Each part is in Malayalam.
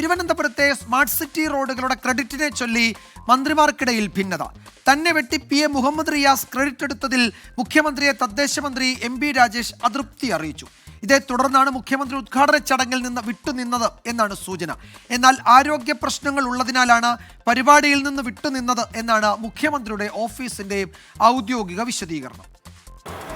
തിരുവനന്തപുരത്തെ സ്മാർട്ട് സിറ്റി റോഡുകളുടെ ക്രെഡിറ്റിനെ ചൊല്ലി മന്ത്രിമാർക്കിടയിൽ ഭിന്നത. തന്നെ വെട്ടി P A Muhammad Riyas credit എടുത്തതിൽ മുഖ്യമന്ത്രിയെ തദ്ദേശ മന്ത്രി എം ബി രാജേഷ് അതൃപ്തി അറിയിച്ചു. ഇതേ തുടർന്നാണ് മുഖ്യമന്ത്രി ഉദ്ഘാടന ചടങ്ങിൽ നിന്ന് വിട്ടുനിന്നത് എന്നാണ് സൂചന. എന്നാൽ ആരോഗ്യ പ്രശ്നങ്ങൾ ഉള്ളതിനാലാണ് പരിപാടിയിൽ നിന്ന് വിട്ടുനിന്നത് എന്നാണ് മുഖ്യമന്ത്രിയുടെ ഓഫീസിന്റെ ഔദ്യോഗിക വിശദീകരണം.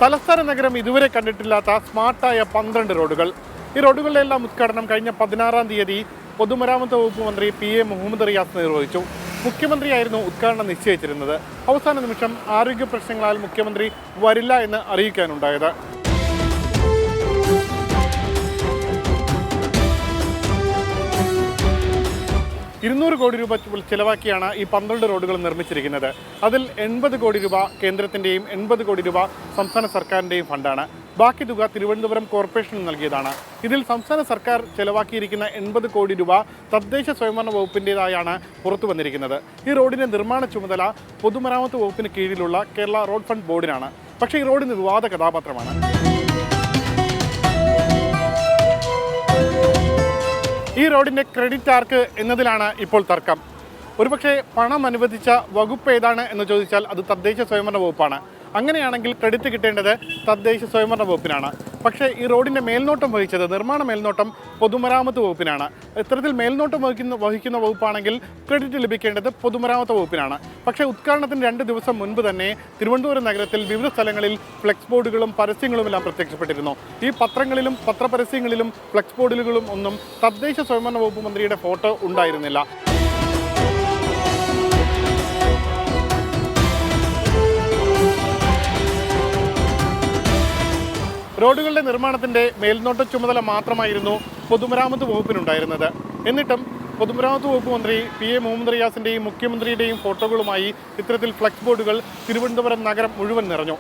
തലസ്ഥാന നഗരം ഇതുവരെ കണ്ടിട്ടില്ലാത്ത സ്മാർട്ടായ പന്ത്രണ്ട് റോഡുകൾ. ഈ റോഡുകളുടെ എല്ലാം ഉദ്ഘാടനം കഴിഞ്ഞ പതിനാറാം തീയതി പൊതുമരാമത്ത് വകുപ്പ് മന്ത്രി പി എ മുഹമ്മദ് റിയാസ് നിർവഹിച്ചു. മുഖ്യമന്ത്രിയായിരുന്നു ഉദ്ഘാടനം നിശ്ചയിച്ചിരുന്നത്. അവസാന നിമിഷം ആരോഗ്യ പ്രശ്നങ്ങളാൽ മുഖ്യമന്ത്രി വരില്ല എന്ന് അറിയിക്കാനുണ്ടായത്. ഇരുന്നൂറ് കോടി രൂപ ചിലവാക്കിയാണ് ഈ പന്ത്രണ്ട് റോഡുകൾ നിർമ്മിച്ചിരിക്കുന്നത്. അതിൽ എൺപത് കോടി രൂപ കേന്ദ്രത്തിന്റെയും എൺപത് കോടി രൂപ സംസ്ഥാന സർക്കാരിന്റെയും ഫണ്ടാണ്. ബാക്കി തുക തിരുവനന്തപുരം കോർപ്പറേഷന് നൽകിയതാണ്. ഇതിൽ സംസ്ഥാന സർക്കാർ ചെലവാക്കിയിരിക്കുന്ന എൺപത് കോടി രൂപ തദ്ദേശ സ്വയംഭരണ വകുപ്പിന്റെതായാണ് പുറത്തു വന്നിരിക്കുന്നത്. ഈ റോഡിന്റെ നിർമ്മാണ ചുമതല പൊതുമരാമത്ത് വകുപ്പിന് കീഴിലുള്ള കേരള റോഡ് ഫണ്ട് ബോർഡിനാണ്. പക്ഷേ ഈ റോഡിന് വിവാദ കഥാപാത്രമാണ്. ഈ റോഡിന്റെ ക്രെഡിറ്റ് ആർക്ക് എന്നതിലാണ് ഇപ്പോൾ തർക്കം. ഒരുപക്ഷെ പണം അനുവദിച്ച വകുപ്പ് ഏതാണ് എന്ന് ചോദിച്ചാൽ അത് തദ്ദേശ സ്വയംഭരണ വകുപ്പാണ്. അങ്ങനെയാണെങ്കിൽ ക്രെഡിറ്റ് കിട്ടേണ്ടത് തദ്ദേശ സ്വയംഭരണ വകുപ്പിനാണ്. പക്ഷേ ഈ റോഡിന്റെ മേൽനോട്ടം വഹിച്ചത് നിർമ്മാണ മേൽനോട്ടം പൊതുമരാമത്ത് വകുപ്പിനാണ്. ഇത്തരത്തിൽ മേൽനോട്ടം വഹിക്കുന്ന വഹിക്കുന്ന വകുപ്പാണെങ്കിൽ ക്രെഡിറ്റ് ലഭിക്കേണ്ടത് പൊതുമരാമത്ത് വകുപ്പിനാണ്. പക്ഷേ ഉദ്ഘാടനത്തിന് രണ്ട് ദിവസം മുൻപ് തന്നെ തിരുവനന്തപുരം നഗരത്തിൽ വിവിധ സ്ഥലങ്ങളിൽ ഫ്ലെക്സ് ബോർഡുകളും പരസ്യങ്ങളും എല്ലാം പ്രത്യക്ഷപ്പെട്ടിരുന്നു. ഈ പത്രങ്ങളിലും പത്രപരസ്യങ്ങളിലും ഫ്ലെക്സ് ബോർഡുകളും ഒന്നും തദ്ദേശ സ്വയംഭരണ വകുപ്പ് മന്ത്രിയുടെ ഫോട്ടോ ഉണ്ടായിരുന്നില്ല. റോഡുകളുടെ നിർമ്മാണത്തിന്റെ മേൽനോട്ട ചുമതല മാത്രമായിരുന്നു പൊതുമരാമത്ത് വകുപ്പിനുണ്ടായിരുന്നത്. എന്നിട്ടും പൊതുമരാമത്ത് വകുപ്പ് മന്ത്രി പി എ മുഹമ്മദ് റിയാസിന്റെയും മുഖ്യമന്ത്രിയുടെയും ഫോട്ടോകളുമായി ഇത്തരത്തിൽ ഫ്ലക്സ് ബോർഡുകൾ തിരുവനന്തപുരം നഗരം മുഴുവൻ നിറഞ്ഞു.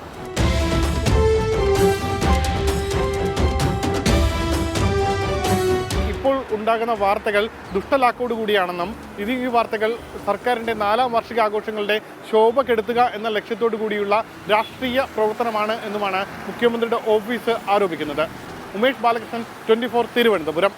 ഉണ്ടാകുന്ന വാർത്തകൾ ദുഷ്ടലാക്കോട് കൂടിയാണെന്നും ഇത് ഈ വാർത്തകൾ സർക്കാരിന്റെ നാലാം വാർഷികാഘോഷങ്ങളുടെ ശോഭ കെടുത്തുക എന്ന ലക്ഷ്യത്തോടു കൂടിയുള്ള രാഷ്ട്രീയ പ്രവർത്തനമാണ് എന്നുമാണ് മുഖ്യമന്ത്രിയുടെ ഓഫീസ് ആരോപിക്കുന്നത്. ഉമേഷ് ബാലകൃഷ്ണൻ ട്വന്റി തിരുവനന്തപുരം.